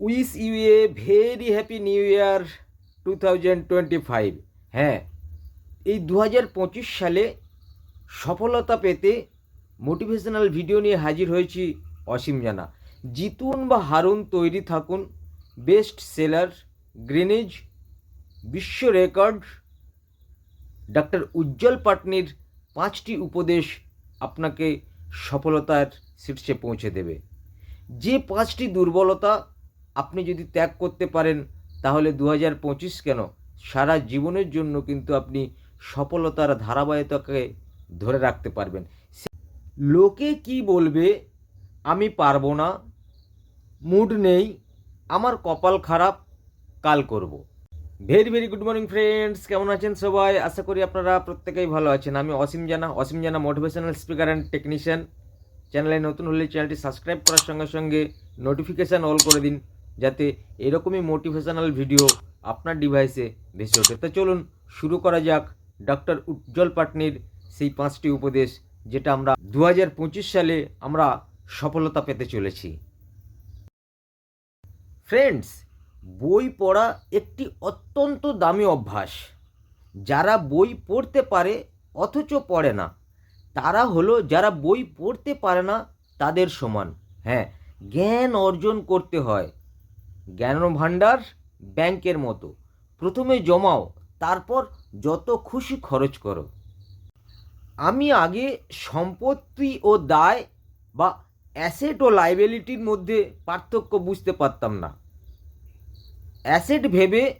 Wish you a very happy new year two thousand twenty five. হ্যাঁ এই দু হাজার পঁচিশ সালে সফলতা পেতে মোটিভেশনাল ভিডিও নিয়ে হাজির হয়েছি অসীম জানা। জিতুন বা হারুন তৈরি থাকুন, বেস্ট সেলার, গ্রিনেজ, বিশ্ব রেকর্ড, ডাক্তার উজ্জ্বল পাটনির পাঁচটি উপদেশ আপনাকে সফলতার শীর্ষে পৌঁছে দেবে। যে পাঁচটি দুর্বলতা আপনি যদি ত্যাগ করতে পারেন, তাহলে দু হাজার পঁচিশ কেন? সারা জীবনের জন্য কিন্তু আপনি সফলতার ধারাবাহিকতাকে ধরে রাখতে পারবেন। লোকে কি বলবে? আমি পারব না। মুড নেই। আমার কপাল খারাপ। কাল করব। Very very good morning friends. কেমন আছেন সবাই? আশা করি আপনারা প্রত্যেকেই ভালো আছেন। আমি অসীম জানা অসীম জানা মোটিভেশনাল স্পিকার অ্যান্ড টেকনিশিয়ান চ্যানেলে নতুন হলে চ্যানেলটি সাবস্ক্রাইব করার সঙ্গে সঙ্গে নোটিফিকেশান অল করে দিন। যাতে এরকমই মোটিভেশনাল ভিডিও আপনার ডিভাইসে ভেসে ওঠে তো চলুন শুরু করা যাক ডক্টর উজ্জ্বল পাটনির সেই পাঁচটি উপদেশ, যেটা আমরা দু হাজার পঁচিশ সালে আমরা সফলতা পেতে চলেছি। ফ্রেন্ডস বই পড়া একটি অত্যন্ত দামি অভ্যাস। যারা বই পড়তে পারে অথচ পড়ে না, তারা হলো যারা বই পড়তে পারে না তাদের সমান। হ্যাঁ জ্ঞান অর্জন করতে হয়। জ্ঞান ভাণ্ডার ব্যাংকের মতো। প্রথমে জমাও, তারপর যত খুশি খরচ করো। আমি আগে সম্পত্তি ও দায় বা অ্যাসেট ও লাইবিলিটির মধ্যে পার্থক্য বুঝতে পারতাম না। অ্যাসেট ভেবে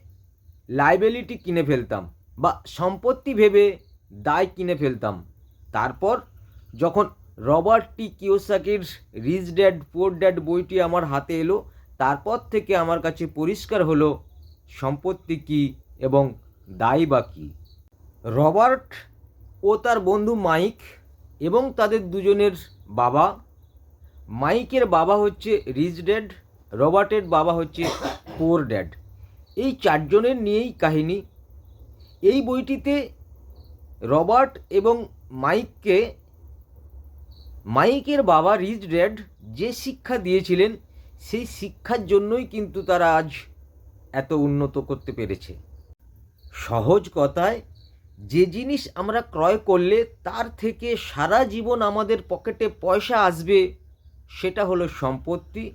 লাইবিলিটি কিনে ফেলতাম বা সম্পত্তি ভেবে দায় কিনে ফেলতাম। তারপর যখন রবার্ট টি কিওসাকির রিচ ড্যাড পোর ড্যাড বইটি আমার হাতে এলো তারপর থেকে আমার কাছে পরিষ্কার হলো, সম্পত্তি কী এবং দায় বা কী? রবার্ট ও তার বন্ধু মাইক এবং তাদের দুজনের বাবা। মাইকের বাবা হচ্ছে রিচ ড্যাড, রবার্টের বাবা হচ্ছে পোর ড্যাড। এই চারজনের নিয়েই কাহিনী। এই বইটিতে রবার্ট এবং মাইককে, মাইকের বাবা রিচ ড্যাড যে শিক্ষা দিয়েছিলেন সেই শিক্ষার জন্যই কিন্তু তারা আজ এত উন্নত করতে পেরেছে। সহজ কথায়, যে জিনিস আমরা ক্রয় করলে তার থেকে সারা জীবন আমাদের পকেটে পয়সা আসবে, সেটা হলো সম্পত্তি।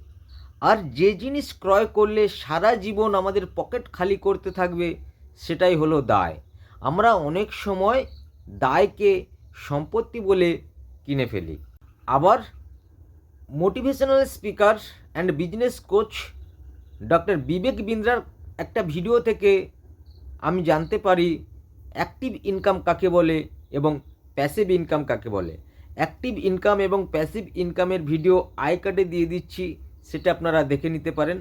আর যে জিনিস ক্রয় করলে সারা জীবন আমাদের পকেট খালি করতে থাকবে, সেটাই হলো দায়। আমরা অনেক সময় দায়কে সম্পত্তি বলে কিনে ফেলি। আবার motivational speaker and business coach doctor Vivek বিন্দ্রার একটা ভিডিও থেকে আমি জানতে পারি অ্যাক্টিভ ইনকাম কাকে বলে এবং প্যাসিভ ইনকাম কাকে বলে। অ্যাক্টিভ ইনকাম এবং প্যাসিভ ইনকামের ভিডিও আই কার্ডে দিয়ে দিচ্ছি, সেটা আপনারা দেখে নিতে পারেন।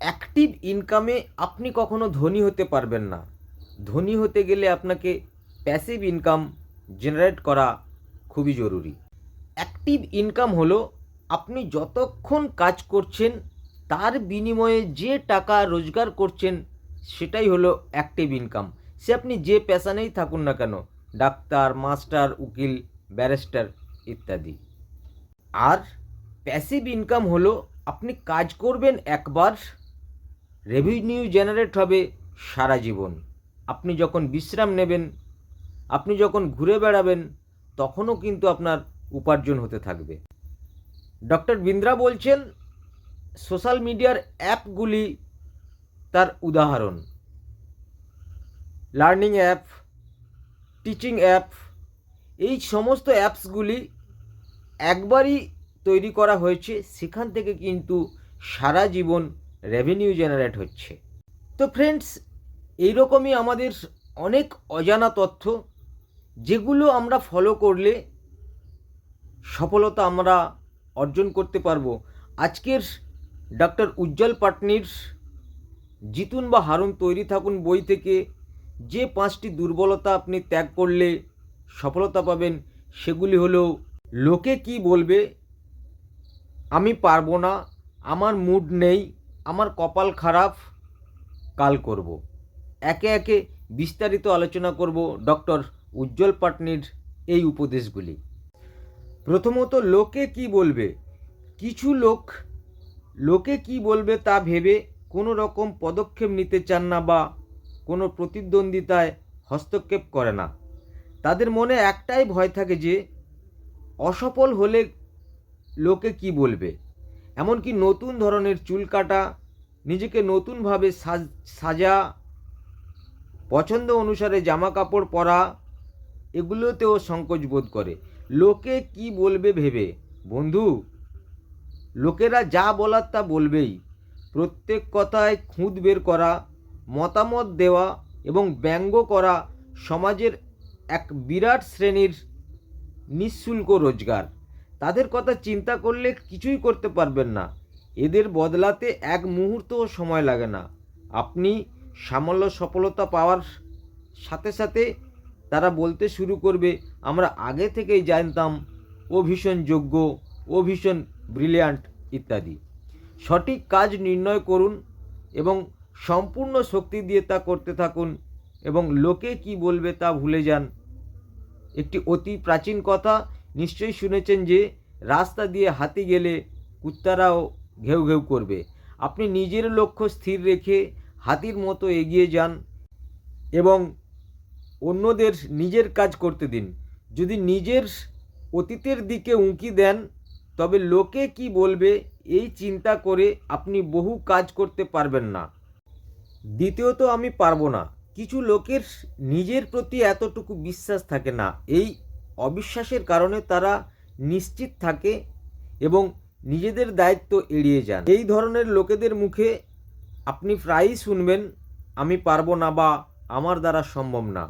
অ্যাক্টিভ ইনকামে আপনি কখনো ধনী হতে পারবেন না। ধনী হতে গেলে আপনাকে প্যাসিভ ইনকাম জেনারেট করা খুবই জরুরি। অ্যাক্টিভ ইনকাম হলো আপনি যতক্ষণ কাজ করছেন, তার বিনিময়ে যে টাকা রোজগার করছেন, সেটাই হলো অ্যাক্টিভ ইনকাম সে আপনি যে পেশানেই থাকুন না কেন, ডাক্তার, মাস্টার, উকিল, ব্যারিস্টার ইত্যাদি। আর প্যাসিভ ইনকাম হলো, আপনি কাজ করবেন একবার রেভিনিউ জেনারেট হবে সারা জীবন। আপনি যখন বিশ্রাম নেবেন, আপনি যখন ঘুরে বেড়াবেন, তখনও কিন্তু আপনার উপার্জন হতে থাকবে। ডক্টর বিন্দ্রা বলছেন, সোশ্যাল মিডিয়ার অ্যাপগুলি তার উদাহরণ। লার্নিং অ্যাপ, টিচিং অ্যাপ, এই সমস্ত অ্যাপসগুলি একবারই তৈরি করা হয়েছে, সেখান থেকে কিন্তু সারা জীবন রেভিনিউ জেনারেট হচ্ছে। তো ফ্রেন্ডস, এইরকমই আমাদের অনেক অজানা তথ্য, যেগুলো আমরা ফলো করলে সফলতা আমরা অর্জন করতে পারব। আজকের ডক্টর উজ্জ্বল পাটনির জিতুন বা হারুন তৈরি থাকুন বই থেকে। যে পাঁচটি দুর্বলতা আপনি ত্যাগ করলে সফলতা পাবেন, সেগুলি হলো, লোকে কি বলবে? আমি পারব না, আমার মুড নেই, আমার কপাল খারাপ, কাল করব। একে একে বিস্তারিত আলোচনা করব ডক্টর উজ্জ্বল পাটনির এই উপদেশগুলি। প্রথমত লোকে কি বলবে? কিছু লোক, লোকে কি বলবে তা ভেবে কোনো রকম পদক্ষেপ নিতে চান না বা কোনো প্রতিদ্বন্দ্বিতায় হস্তক্ষেপ করে না। তাদের মনে একটাই ভয় থাকে যে, অসফল হলে লোকে কি বলবে? এমনকি নতুন ধরনের চুল কাটা, নিজেকে নতুনভাবে সাজ- সাজা, পছন্দ অনুসারে জামা কাপড় পরা, এগুলোতেও সংকোচ বোধ করে। লোকে কি বলবে ভেবে? বন্ধু, লোকেরা যা বলার তা বলবেই। প্রত্যেক কথায় খুঁত বের করা, মতামত দেওয়া এবং ব্যঙ্গ করা সমাজের এক বিরাট শ্রেণির নিঃশুল্ক রোজগার। তাদের কথা চিন্তা করলে কিছুই করতে পারবেন না। এদের বদলাতে এক মুহূর্তও সময় লাগে না। আপনি সামান্য সফলতা পাওয়ার সাথে সাথে তারা বলতে শুরু করবে আমরা আগে থেকেই জানতাম ও ভীষণ যোগ্য, ও ভীষণ ব্রিলিয়ান্ট ইত্যাদি। সঠিক কাজ নির্ণয় করুন এবং সম্পূর্ণ শক্তি দিয়ে তা করতে থাকুন এবং লোকে কি বলবে তা ভুলে যান। একটি অতি প্রাচীন কথা নিশ্চয়ই শুনেছেন যে, রাস্তা দিয়ে হাতি গেলে কুত্তারাও ঘেউ ঘেউ করবে। আপনি নিজের লক্ষ্য স্থির রেখে হাতির মতো এগিয়ে যান এবং অন্যদের নিজের কাজ করতে দিন। যদি নিজের অতীতের দিকে উঁকি দেন, তবে লোকে কি বলবে এই চিন্তা করে আপনি বহু কাজ করতে পারবেন না। দ্বিতীয়ত আমি পারব না। কিছু লোকের নিজের প্রতি এতটুকু বিশ্বাস থাকে না। এই অবিশ্বাসের কারণে তারা নিশ্চিত থাকে এবং নিজেদের দায়িত্ব এড়িয়ে যান। এই ধরনের লোকেদের মুখে আপনি প্রায়ই শুনবেন, আমি পারব না বা আমার দ্বারা সম্ভব না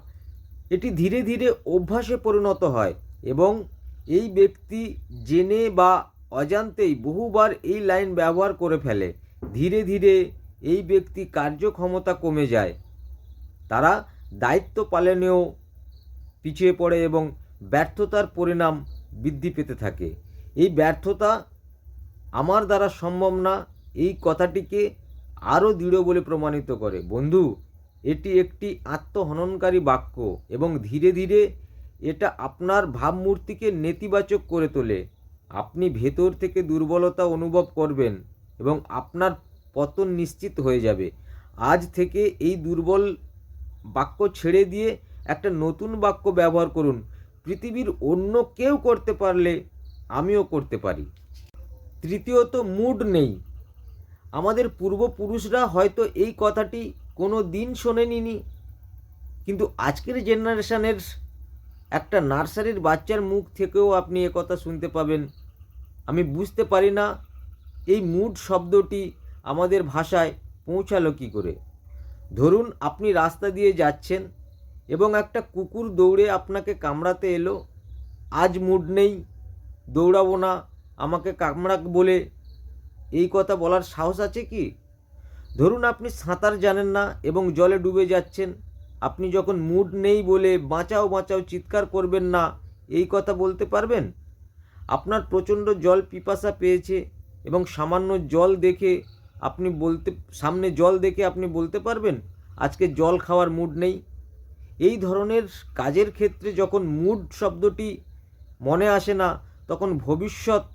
এটি ধীরে ধীরে অভ্যাসে পরিণত হয় এবং এই ব্যক্তি জেনে বা অজান্তেই বহুবার এই লাইন ব্যবহার করে ফেলে। ধীরে ধীরে এই ব্যক্তি কার্যক্ষমতা কমে যায়। তারা দায়িত্ব পালনেও পিছিয়ে পড়ে এবং ব্যর্থতার পরিণাম বৃদ্ধি পেতে থাকে। এই ব্যর্থতা আমার দ্বারা সম্ভব না, এই কথাটিকে আরও দৃঢ় বলে প্রমাণিত করে। বন্ধু এটি একটি আত্মহননকারী বাক্য এবং ধীরে ধীরে এটা আপনার ভাবমূর্তিকে নেতিবাচক করে তোলে। আপনি ভেতর থেকে দুর্বলতা অনুভব করবেন এবং আপনার পতন নিশ্চিত হয়ে যাবে। আজ থেকে এই দুর্বল বাক্য ছেড়ে দিয়ে একটা নতুন বাক্য ব্যবহার করুন। পৃথিবীর অন্য কেউ করতে পারলে আমিও করতে পারি। তৃতীয়ত, মুড নেই। আমাদের পূর্বপুরুষরা হয়তো এই কথাটি কোনো দিন শোনেনি কিন্তু আজকের জেনারেশানের একটা নার্সারির বাচ্চার মুখ থেকেও আপনি এ কথা শুনতে পাবেন। আমি বুঝতে পারি না এই মুড শব্দটি আমাদের ভাষায় পৌঁছালো কী করে। ধরুন আপনি রাস্তা দিয়ে যাচ্ছেন এবং একটা কুকুর দৌড়ে আপনাকে কামড়াতে এলো। আজ মুড নেই, দৌড়াবো না, আমাকে কামড়াক বলে। এই কথা বলার সাহস আছে কি? ধরুন আপনি সাঁতার জানেন না এবং জলে ডুবে যাচ্ছেন, আপনি যখন মুড নেই বলে বাঁচাও বাঁচাও, চিৎকার করবেন না, এই কথা বলতে পারবেন? আপনার প্রচণ্ড জল পিপাসা পেয়েছে এবং সামান্য জল দেখে আপনি বলতে, সামনে জল দেখে আপনি বলতে পারবেন, আজকে জল খাওয়ার মুড নেই? এই ধরনের কাজের ক্ষেত্রে যখন মুড শব্দটি মনে আসে না, তখন ভবিষ্যৎ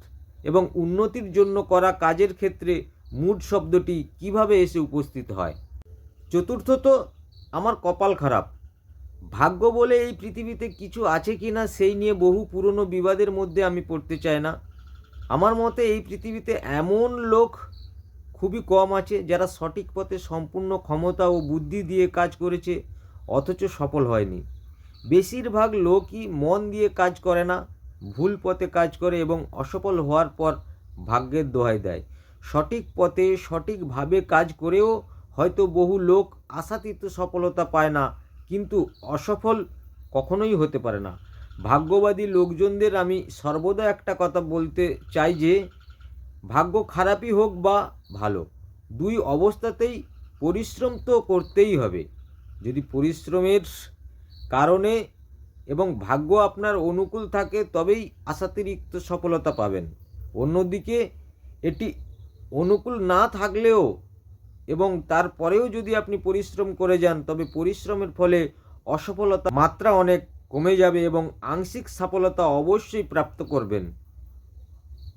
এবং উন্নতির জন্য করা কাজের ক্ষেত্রে মুড শব্দটি কীভাবে এসে উপস্থিত হয়? চতুর্থত, আমার কপাল খারাপ। ভাগ্য বলে এই পৃথিবীতে কিছু আছে কি না সেই নিয়ে বহু পুরনো বিবাদের মধ্যে আমি পড়তে চাই না। আমার মতে এই পৃথিবীতে এমন লোক খুবই কম আছে যারা সঠিক পথে সম্পূর্ণ ক্ষমতা ও বুদ্ধি দিয়ে কাজ করেছে, অথচ সফল হয়নি। বেশিরভাগ লোকই মন দিয়ে কাজ করে না, ভুল পথে কাজ করে এবং অসফল হওয়ার পর ভাগ্যের দোহাই দেয়। সঠিক পথে সঠিকভাবে কাজ করেও হয়তো বহু লোক আশাতীত সফলতা পায় না, কিন্তু অসফল কখনোই হতে পারে না। ভাগ্যবাদী লোকজনদের আমি সর্বদা একটা কথা বলতে চাই যে, ভাগ্য খারাপই হোক বা ভালো, দুই অবস্থাতেই পরিশ্রম তো করতেই হবে। যদি পরিশ্রমের কারণে এবং ভাগ্য আপনার অনুকূল থাকে, তবেই আশাতিরিক্ত সফলতা পাবেন। অন্যদিকে, এটি অনুকূল না থাকলেও এবং তারপরেও যদি আপনি পরিশ্রম করে যান, তবে পরিশ্রমের ফলে অসফলতা মাত্রা অনেক কমে যাবে এবং আংশিক সফলতা অবশ্যই প্রাপ্ত করবেন।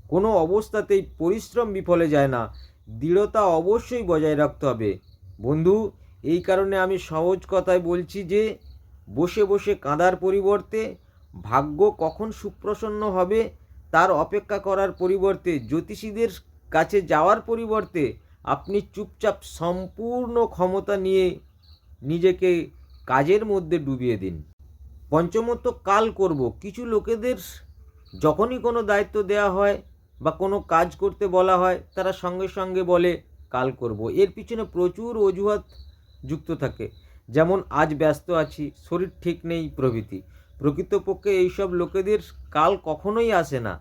কোনো অবস্থাতেই পরিশ্রম বিফলে যায় না, দৃঢ়তা অবশ্যই বজায় রাখতে হবে। বন্ধু, এই কারণে আমি সহজ কথায় বলছি যে, বসে বসে কাঁদার পরিবর্তে ভাগ্য কখন সুপ্রসন্ন হবে, তার অপেক্ষা করার পরিবর্তে জ্যোতিষীদের কাছে যাওয়ার পরিবর্তে আপনি চুপচাপ সম্পূর্ণ ক্ষমতা নিয়ে নিজেকে কাজের মধ্যে ডুবিয়ে দিন। পঞ্চমত, কাল করব। কিছু লোকেদের যখনই কোনো দায়িত্ব দেওয়া হয় বা কোনো কাজ করতে বলা হয়, তারা সঙ্গে সঙ্গে বলে, কাল করব। এর পিছনে প্রচুর অজুহাত যুক্ত থাকে। যেমন, আজ ব্যস্ত আছি, শরীর ঠিক নেই প্রভৃতি। প্রকৃতপক্ষে এইসব লোকেদের কাল কখনোই আসে না।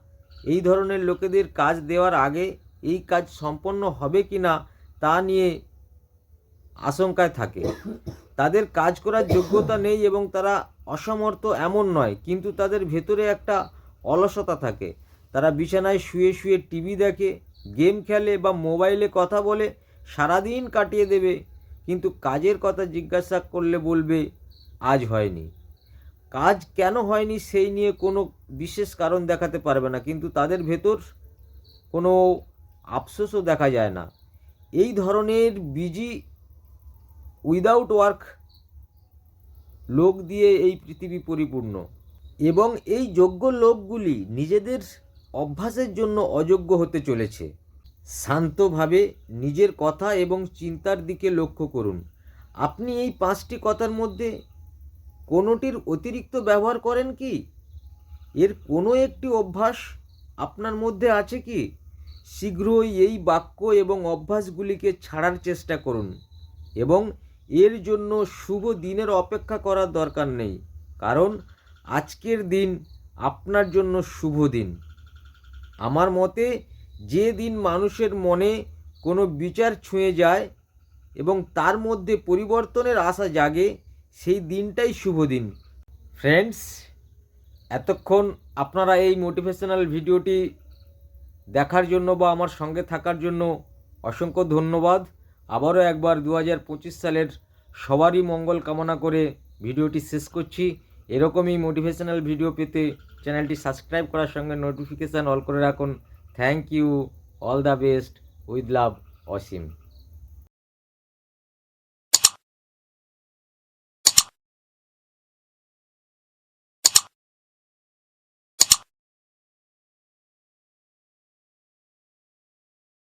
এই ধরনের লোকেদের কাজ দেওয়ার আগে এই কাজ সম্পন্ন হবে কি না তা নিয়ে আশঙ্কায় থাকে। তাদের কাজ করার যোগ্যতা নেই এবং তারা অসমর্থ এমন নয়, কিন্তু তাদের ভেতরে একটা অলসতা থাকে। তারা বিছানায় শুয়ে শুয়ে টিভি দেখে, গেম খেলে বা মোবাইলে কথা বলে, সারাদিন কাটিয়ে দেবে, কিন্তু কাজের কথা জিজ্ঞাসা করলে বলবে, আজ হয়নি। কাজ কেন হয়নি সেই নিয়ে কোনো বিশেষ কারণ দেখাতে পারবে না, কিন্তু তাদের ভেতর কোনো আফসোসও দেখা যায় না। এই ধরনের বিজি উইদাউট ওয়ার্ক লোক দিয়ে এই পৃথিবী পরিপূর্ণ এবং এই যোগ্য লোকগুলি নিজেদের অভ্যাসের জন্য অযোগ্য হতে চলেছে। শান্তভাবে নিজের কথা এবং চিন্তার দিকে লক্ষ্য করুন। আপনি এই পাঁচটি কথার মধ্যে কোনোটির অতিরিক্ত ব্যবহার করেন কি? এর কোনো একটি অভ্যাস আপনার মধ্যে আছে কি? শীঘ্রই এই বাক্য এবং অভ্যাসগুলিকে ছাড়ার চেষ্টা করুন এবং এর জন্য শুভ দিনের অপেক্ষা করার দরকার নেই, কারণ আজকের দিন আপনার জন্য শুভ দিন। আমার মতে, যে দিন মানুষের মনে কোনো বিচার ছুঁয়ে যায় এবং তার মধ্যে পরিবর্তনের আশা জাগে, সেই দিনটাই শুভ দিন। ফ্রেন্ডস এতক্ষণ আপনারা এই মোটিভেশনাল ভিডিওটি দেখার জন্য বা আমার সঙ্গে থাকার জন্য অসংখ্য ধন্যবাদ। আবারও একবার দু হাজার পঁচিশ সালের সবারই মঙ্গল কামনা করে ভিডিওটি শেষ করছি। এরকমই মোটিভেশনাল ভিডিও পেতে চ্যানেলটি সাবস্ক্রাইব করার সঙ্গে নোটিফিকেশান অল করে রাখুন। Thank you all the best with love Asim